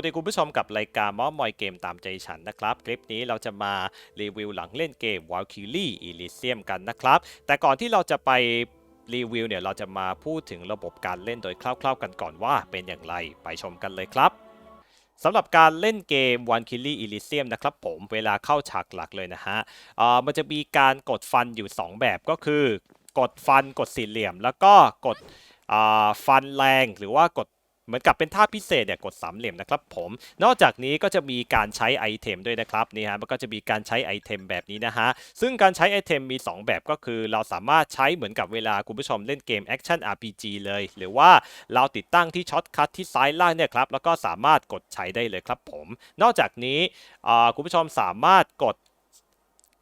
วัสดีคุณผู้ชมกับรายการมอมอยเกมตามใจฉันนะครับ คลิปนี้เราจะมารีวิวหลังเล่นเกม Valkyrie Elysium กันนะครับ แต่ก่อนที่เราจะไปรีวิวเนี่ยเราจะมาพูดถึงระบบการเล่นโดยคร่าวๆกันก่อนว่าเป็นอย่างไรไปชมกันเลยครับสำหรับการเล่นเกม Valkyrie Elysium นะครับผมเวลาเข้าฉากหลักเลยนะฮะมันจะมีการกดฟันอยู่ 2 แบบก็คือ กดฟันกดสี่เหลี่ยม แล้วก็กดฟันแรงหรือว่ากด เหมือนกับเป็นท่าพิเศษเนี่ยกดสามเหลี่ยมนะครับผม นอกจากนี้ก็จะมีการใช้ไอเทมด้วยนะครับนี่ฮะมันก็จะมีการใช้ไอเทมแบบนี้นะฮะซึ่งการใช้ไอเทมมี 2 แบบก็คือ เราสามารถใช้เหมือนกับเวลาคุณผู้ชมเล่นเกมแอคชั่น RPG เลย หรือว่าเราติดตั้งที่ช็อตคัทที่ซ้ายล่างเนี่ยครับแล้วก็สามารถกดใช้ได้เลยครับผม นอกจากนี้คุณผู้ชมสามารถกด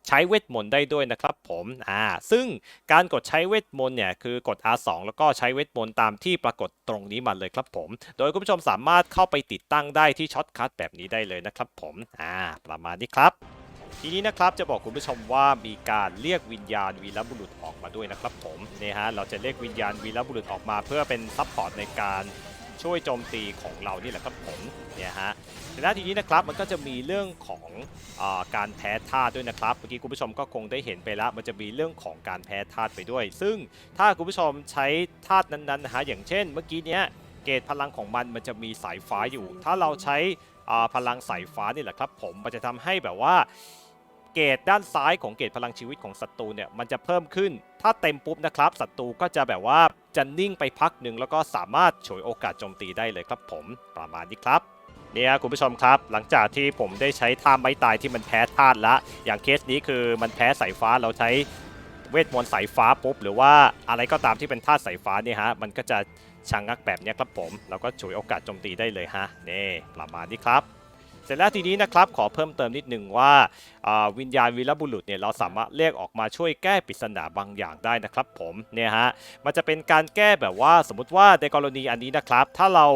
ใช้เวทมนต์ได้ด้วยนะครับผมอ่าซึ่งการกดใช้เวทมนต์เนี่ยคือกด R2 แล้วก็ใช้เวทมนต์ตามที่ปรากฏตรงนี้มาเลยครับผม โดยคุณผู้ชมสามารถเข้าไปติดตั้งได้ที่ช็อตคัทแบบนี้ได้เลยนะครับผมอ่าประมาณนี้ครับทีนี้นะครับจะบอกคุณผู้ชมว่ามีการเรียกวิญญาณวีรบุรุษออกมาด้วยนะครับผมนี่ฮะเราจะเรียกวิญญาณวีรบุรุษออกมาเพื่อเป็นซัพพอร์ตในการ ช่วยโจมตีของเรานี่แหละครับผมเนี่ยฮะแต่หน้าทีนี้นะครับมันก็จะมีเรื่องของอการแพ้ธาตุด้วยนะครับเมื่อกี้คุณผู้ชมก็คงได้เห็นไปแล้ว มันจะมีเรื่องของการแพ้ธาตุไปด้วย ซึ่งถ้าคุณผู้ชมใช้ธาตุนั้นๆนะฮะอย่างเช่น เมื่อกี้เนี้ยเกรดพลังของมันมันจะมีสายฟ้าอยู่ ถ้าเราใช้พลังสายฟ้านี่แหละครับผมมันจะทำให้แบบว่า เกรดด้านซ้ายของเกรดพลังชีวิตของศัตรูเนี่ยมันจะเพิ่มขึ้น ถ้าเต็มปุ๊บนะครับศัตรูก็จะแบบว่าจะนิ่งไปพักหนึ่งแล้วก็สามารถฉวยโอกาสโจมตีได้เลยครับผมประมาณนี้ครับเนี่ยคุณผู้ชมครับ หลังจากที่ผมได้ใช้ท่าไม้ตายที่มันแพ้ธาตุละ อย่างเคสนี้คือมันแพ้สายฟ้าเราใช้เวทมนต์สายฟ้าปุ๊บหรือว่าอะไรก็ตามที่เป็นธาตุสายฟ้าเนี่ยฮะมันก็จะชะงงักแบบนี้ครับผม แล้วก็ฉวยโอกาสโจมตีได้เลยฮะนี่ประมาณนี้ครับ เสร็จแล้วทีนี้นะครับขอเพิ่มเติมนิดหนึ่งว่าวิญญาณวีรบุรุษเนี่ยเราสามารถเรียกออกมาช่วยแก้ปริศนาบางอย่างได้นะครับผมเนี่ยฮะมันจะเป็นการแก้แบบว่าสมมติว่าในกรณีอันนี้นะครับ ถ้าเรา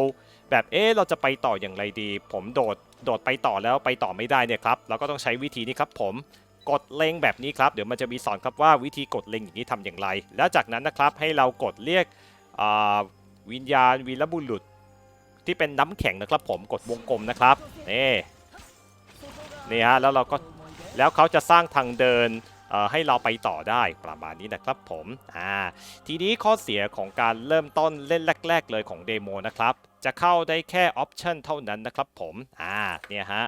แบบเอ๊ะเราจะไปต่ออย่างไรดี ผมโดดโดดไปต่อแล้วไปต่อไม่ได้เนี่ยครับเราก็ต้องใช้วิธีนี้ครับผมกดเล็งแบบนี้ครับเดี๋ยวมันจะมีสอนครับว่าวิธีกดเล็งอย่างนี้ทำอย่างไร แล้วจากนั้นนะครับให้เรากดเรียกวิญญาณวีรบุรุษ ที่เป็นน้ำแข็งนะครับผมกดวงกลมนะครับนี่นี่ฮะแล้วเราก็แล้วเขาจะสร้างทางเดินให้เราไปต่อได้ประมาณนี้นะครับผมอ่าทีนี้ข้อเสียของการเริ่มต้นเล่นแรก ๆ เลยของเดโมนะครับจะเข้าได้แค่ออปชันเท่านั้นนะครับผมอ่าเนี่ยฮะ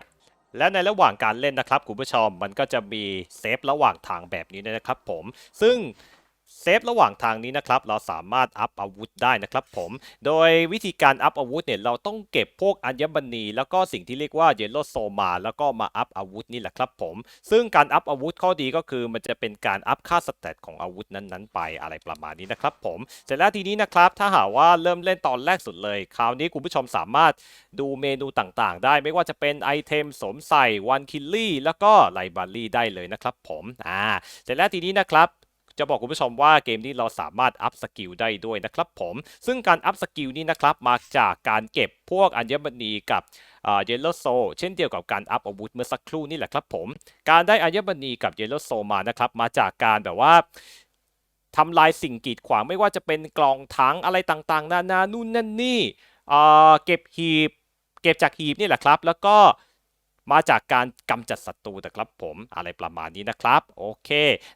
และในระหว่างการเล่นนะครับคุณผู้ชมมันก็จะมีเซฟระหว่างทางแบบนี้นะครับผม ซึ่ง เซฟระหว่างทางนี้นะครับเราสามารถอัพอาวุธได้นะครับผม โดยวิธีการอัพอาวุธเนี่ยเราต้องเก็บพวกอัญมณีแล้วก็สิ่งที่เรียกว่าเยลโลโซมา แล้วก็มาอัพอาวุธนี่แหละครับผม ซึ่งการอัพอาวุธข้อดีก็คือมันจะเป็นการอัพค่าสเตตของอาวุธนั้นๆ ไปอะไรประมาณนี้นะครับผม เสร็จแล้วทีนี้นะครับถ้าหากว่าเริ่มเล่นตอนแรกสุดเลย คราวนี้คุณผู้ชมสามารถดูเมนูต่างๆ ได้ไม่ว่าจะเป็นไอเทมสมใส่วันคิลลี่แล้วก็ไลบรารีได้เลยนะครับผมอ่าเสร็จแล้วทีนี้นะครับ จะบอกคุณผู้ชมว่าเกมนี้เราสามารถอัพสกิลได้ด้วยนะครับผมซึ่งการอัพสกิลนี้นะครับมาจากการเก็บพวกอัญมณีกับเยลโลโซเช่นเดียวกับการอัพอาวุธเมื่อสักครู่นี่แหละครับผม การได้อัญมณีกับเยลโลโซมานะครับมาจากการแบบว่าทำลายสิ่งกีดขวางไม่ว่าจะเป็นกล่องถังอะไรต่างๆ นานานู่นนั่นนี่เอ่อเก็บหีบ เก็บจากหีบนี่แหละครับ แล้วก็ มาจากการกำจัดศัตรูนะครับผมอะไรประมาณนี้นะครับโอเค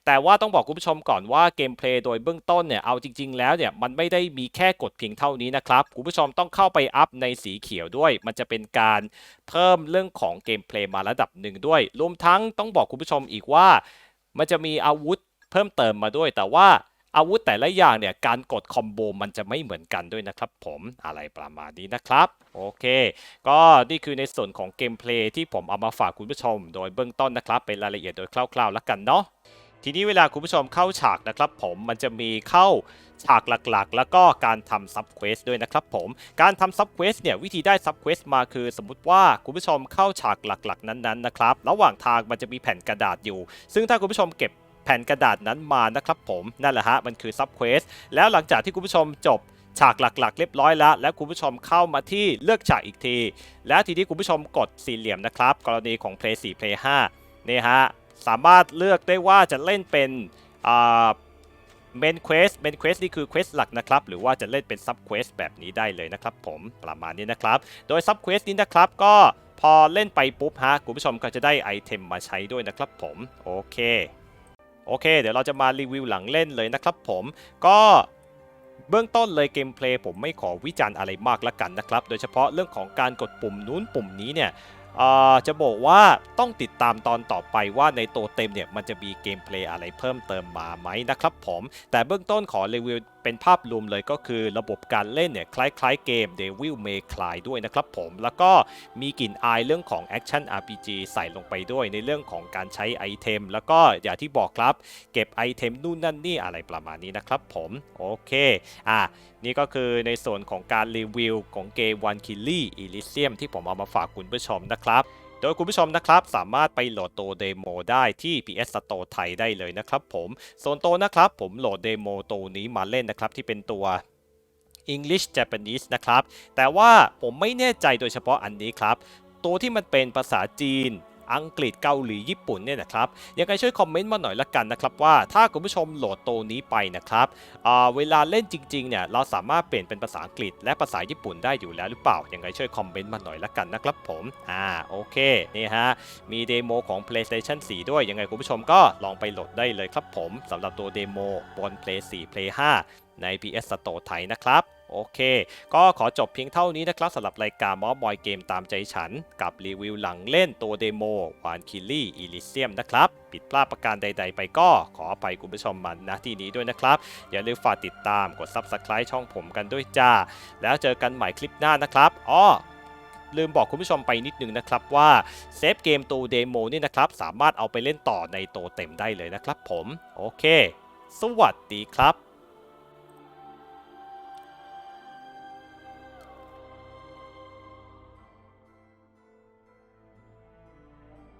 แต่ว่าต้องบอกคุณผู้ชมก่อนว่าเกมเพลย์โดยเบื้องต้นเนี่ยเอาจริง ๆ แล้วเนี่ยมันไม่ได้มีแค่กดเพียงเท่านี้นะครับคุณผู้ชมต้องเข้าไปอัพในสีเขียวด้วย มันจะเป็นการเพิ่มเรื่องของเกมเพลย์มาระดับหนึ่งด้วยรวมทั้งต้องบอกคุณผู้ชมอีกว่า มันจะมีอาวุธเพิ่มเติมมาด้วย แต่ว่า อาวุธแต่ละอย่างเนี่ยการกดคอมโบมันจะไม่เหมือนกันด้วยนะครับผมอะไรประมาณนี้นะครับ โอเค ก็นี่คือในส่วนของเกมเพลย์ที่ผมเอามาฝากคุณผู้ชม โดยเบื้องต้นนะครับ เป็นรายละเอียดโดยคร่าวๆแล้วกันเนาะทีนี้เวลาคุณผู้ชมเข้าฉากนะครับผมมันจะมีเข้าฉากหลักๆ แล้วก็การทำซับเควสด้วยนะครับผม การทำซับเควสเนี่ยวิธีได้ซับเควสมาคือ สมมติว่าคุณผู้ชมเข้าฉากหลักๆ นั้นๆนะครับ ระหว่างทางมันจะมีแผ่นกระดาษอยู่ ซึ่งถ้าคุณผู้ชมเก็บ ผ่นกระดาษนั้นมานะครับผมนั่นแหละฮะมันคือซับเควสแล้วหลังจากที่คุณผู้ชมจบฉากหลักๆ เรียบร้อยแล้ว แล้วคุณผู้ชมเข้ามาที่เลือกฉากอีกที แล้วทีนี้คุณผู้ชมกดสี่เหลี่ยมนะครับ กรณีของ Play 4 Play 5นี่ฮะสามารถเลือกได้ว่าจะเล่นเป็นอ่าเมนเควสเมนเควสนี่คือเควสหลักนะครับ หรือว่าจะเล่นเป็นซับเควสแบบนี้ได้เลยนะครับผมประมาณนี้นะครับ โดยซับเควสนี้นะครับก็พอเล่นไปปุ๊บฮะคุณผู้ชมก็จะได้ไอเทมมาใช้ด้วยนะครับผมโอเค โอเค เดี๋ยวเราจะมารีวิวหลังเล่นเลยนะครับผมก็เบื้องต้นเลยเกมเพลย์ผมไม่ขอวิจารณ์อะไรมากละกันนะครับ โดยเฉพาะเรื่องของการกดปุ่มนู้นปุ่มนี้เนี่ยจะบอกว่าต้องติดตามตอนต่อไปว่าในตัวเต็มเนี่ยมันจะมีเกมเพลย์อะไรเพิ่มเติมมาไหมนะครับผม แต่เบื้องต้นขอรีวิวเป็นภาพรวมเลยก็คือระบบการเล่นเนี่ยคล้ายๆเกม Devil May Cry ด้วยนะครับผมแล้วก็มีกลิ่นอายเรื่องของ Action RPG ใส่ลงไปด้วยในเรื่องของการใช้ไอเทม แล้วก็อย่างที่บอกครับ เก็บไอเทมนู่นนั่นนี่อะไรประมาณนี้นะครับผมโอเคอะนี่ก็คือในส่วนของการรีวิวของเกม One k i l l y Elysium ที่ผมเอามาฝากคุณผู้ชมนะครับ โดยคุณผู้ชมนะครับสามารถไปโหลดตัวเดโมได้ที่ PS Store ไทยได้เลยนะครับผมส่วนตัวนะครับผมโหลดเดโมตัวนี้มาเล่นนะครับที่เป็นตัว English Japanese นะครับ แต่ว่าผมไม่แน่ใจโดยเฉพาะอันนี้ครับ ตัวที่มันเป็นภาษาจีน อังกฤษเกาหลีญี่ปุ่นเนี่ยนะครับยังไงช่วยคอมเมนต์มาหน่อยละกันนะครับว่าถ้าคุณผู้ชมโหลดตัวนี้ไปนะครับเวลาเล่นจริงๆเนี่ยเราสามารถเปลี่ยนเป็นภาษาอังกฤษ และภาษาญี่ปุ่นได้อยู่แล้วหรือเปล่ายังไงช่วยคอมเมนต์มาหน่อยละกันนะครับผมอ่าโอเคนี่ฮะมีเดโมของ PlayStation 4 ด้วยยังไงคุณผู้ชมก็ลองไปโหลดได้เลยครับผมสำหรับตัวเดโมบน Play 4 Play 5ใน PS Store ไทยนะครับ โอเค ก็ขอจบเพียงเท่านี้นะครับสำหรับรายการมอบอยเกมตามใจฉัน กับรีวิวหลังเล่นตัวเดโมวานคิลลี่อีลิเซียมนะครับ ผิดพลาดประการใด ๆ ไปก็ขออภัยคุณผู้ชมมาณที่นี้ด้วยนะครับ อย่าลืมฝากติดตามกด Subscribe ช่องผมกันด้วยจ้า แล้วเจอกันใหม่คลิปหน้านะครับอ้อลืมบอกคุณผู้ชมไปนิดนึงนะครับว่าเซฟเกมตัวเดโมนี่นะครับ สามารถเอาไปเล่นต่อในตัวเต็มได้เลยนะครับผม โอเค สวัสดีครับ